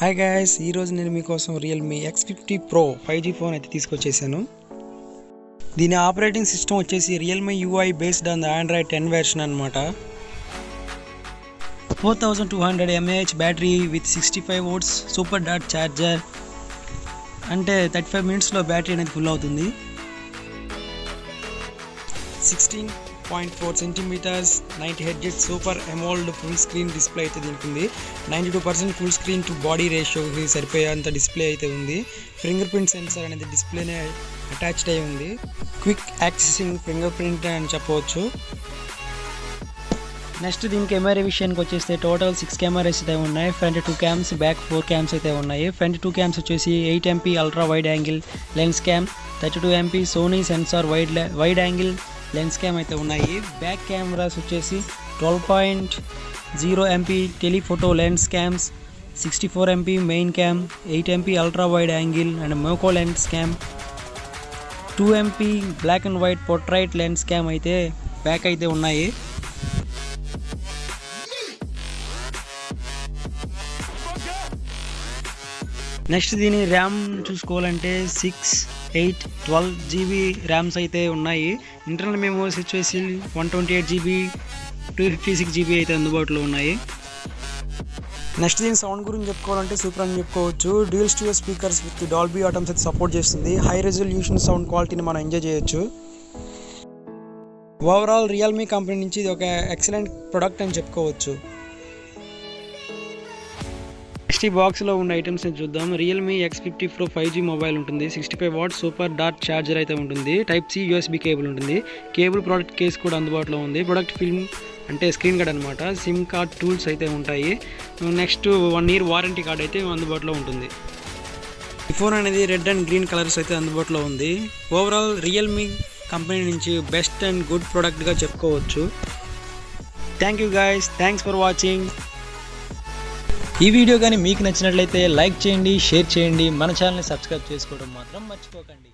Hi guys ఈరోజు నేను మీకోసం Realme X fifty pro five G phone అయితే తీసుకొచ్చేసాను. దీని ఆపరేటింగ్ సిస్టమ్ వచ్చేసి Realme UI based on the Android ten version అనమాట four thousand two hundred mAh battery with sixty five watts super dot charger అంటే thirty five మినిట్స్లో battery అనేది full అవుతుంది. Sixteen point four centimeters ninety hedged super AMOLED full screen display అయితే దీనికి ఉంది ninety two percent full screen to body రేషియోకి సరిపోయేంత display అయితే ఉంది. ఫింగర్ ప్రింట్ సెన్సార్ అనేది డిస్ప్లేనే అటాచ్డ్ అయి ఉంది. క్విక్ యాక్సెసింగ్ ఫింగర్ ప్రింట్ అని చెప్పవచ్చు. నెక్స్ట్ దీని కెమెరా విషయానికి వచ్చేస్తే టోటల్ సిక్స్ కెమెరాస్ అయితే ఉన్నాయి. Front two cams back four cams అయితే ఉన్నాయి. ఫ్రంట్ టూ క్యామ్స్ వచ్చేసి eight MP ultra wide angle lens cam thirty two MP Sony sensor wide wide angle lens cam అయితే ఉన్నాయి. బ్యాక్ కెమెరాస్ వచ్చేసి twelve point zero MP telephoto lens cams sixty four MP main cam eight MP ultra wide angle and macro lens cam. Two MP black and white portrait lens cam అయితే back అయితే ఉన్నాయి. Next దీని RAM చూసుకోవాలంటే six eight twelve GB RAMs అయితే ఉన్నాయి. Internal memories వచ్చేసి one twenty eight GB two fifty six GB అయితే అందుబాటులో ఉన్నాయి. నెక్స్ట్ దీని సౌండ్ గురించి చెప్పుకోవాలంటే సూపర్ అని చెప్పుకోవచ్చు. Dual studio speakers with Dolby Atmos అయితే సపోర్ట్ చేస్తుంది. హై రెజల్యూషన్ సౌండ్ క్వాలిటీని మనం ఎంజాయ్ చేయొచ్చు. ఓవరాల్ రియల్మీ కంపెనీ నుంచి ఇది ఒక ఎక్సలెంట్ ప్రొడక్ట్ అని చెప్పుకోవచ్చు. నెక్స్ట్ ఈ బాక్స్లో ఉన్న ఐటమ్స్ని చూద్దాం. Realme X fifty pro five G mobile ఉంటుంది. సిక్స్టీ ఫైవ్ వాట్ సూపర్ డాట్ ఛార్జర్ అయితే ఉంటుంది. టైప్ సి యూఎస్బీ కేబుల్ ఉంటుంది. కేబుల్ ప్రోడక్ట్ కేస్ కూడా అందుబాటులో ఉంది. ప్రొడక్ట్ ఫిల్మ్ అంటే స్క్రీన్ కార్డ్ అనమాట సిమ్ కార్డ్ టూల్స్ అయితే ఉంటాయి. Next one year warranty card అయితే అందుబాటులో ఉంటుంది. ఈ ఫోన్ అనేది రెడ్ అండ్ గ్రీన్ కలర్స్ అయితే అందుబాటులో ఉంది. ఓవరాల్ రియల్మీ కంపెనీ నుంచి బెస్ట్ అండ్ గుడ్ ప్రోడక్ట్గా చెప్పుకోవచ్చు. Thank you guys thanks for watching ఈ వీడియో కానీ మీకు నచ్చినట్లయితే లైక్ చేయండి షేర్ చేయండి. మన ఛానల్ని సబ్స్క్రైబ్ చేసుకోవడం మాత్రం మర్చిపోకండి.